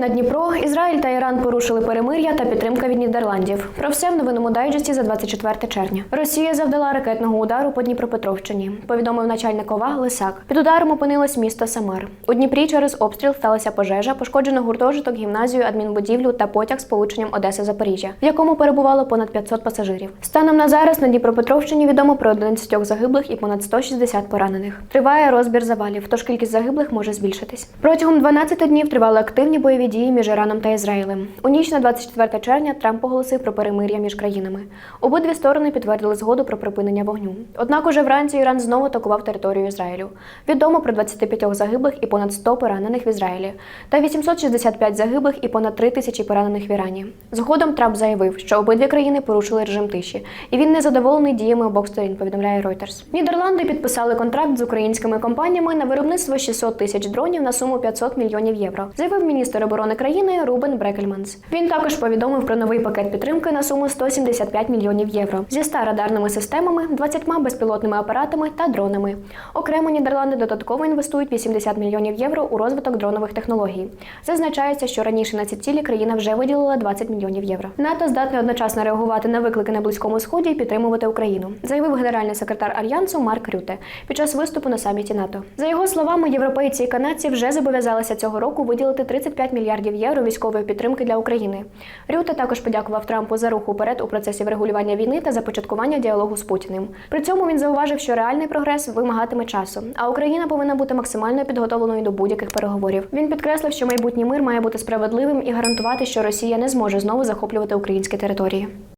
на Дніпро, Ізраїль та Іран порушили перемир'я та підтримка від Нідерландів. Про все в новинному дайджесті за 24 червня. Росія завдала ракетного удару по Дніпропетровщині. Повідомив начальник ОВА Лисак. Під ударом опинилось місто Самар. У Дніпрі через обстріл сталася пожежа, пошкоджено гуртожиток, гімназію, адмінбудівлю та потяг з полученням Одеса Запоріжжя, в якому перебувало понад 500 пасажирів. Станом на зараз на Дніпропетровщині відомо про 11 загиблих і понад 160 поранених. Триває розбір завалів, тож кількість загиблих може збільшитись. Протягом 12 днів тривали активні бойові дії між Іраном та Ізраїлем. У ніч на 24 червня Трамп оголосив про перемир'я між країнами. Обидві сторони підтвердили згоду про припинення вогню. Однак уже вранці Іран знову атакував територію Ізраїлю. Відомо про 25 загиблих і понад 100 поранених в Ізраїлі, та 865 загиблих і понад 3 тисячі поранених в Ірані. Згодом Трамп заявив, що обидві країни порушили режим тиші, і він не задоволений діями обох сторін. Повідомляє Reuters. Нідерланди підписали контракт з українськими компаніями на виробництво 600 тисяч дронів на суму 500 мільйонів євро. Заявив міністр оборони країни Рубен Брекельманс. Він також повідомив про новий пакет підтримки на суму 175 мільйонів євро зі 100 радарними системами, 20 безпілотними апаратами та дронами. Окремо Нідерланди додатково інвестують 80 мільйонів євро у розвиток дронових технологій. Зазначається, що раніше на ці цілі країна вже виділила 20 мільйонів євро. НАТО здатне одночасно реагувати на виклики на близькому сході і підтримувати Україну, заявив генеральний секретар альянсу Марк Рюте під час виступу на саміті НАТО. За його словами, європейці і канадці вже зобов'язалися цього року виділити 35 мільярдів євро військової підтримки для України. Рюте також подякував Трампу за рух уперед у процесі врегулювання війни та започаткування діалогу з Путіним. При цьому він зауважив, що реальний прогрес вимагатиме часу, а Україна повинна бути максимально підготовленою до будь-яких переговорів. Він підкреслив, що майбутній мир має бути справедливим і гарантувати, що Росія не зможе знову захоплювати українські території.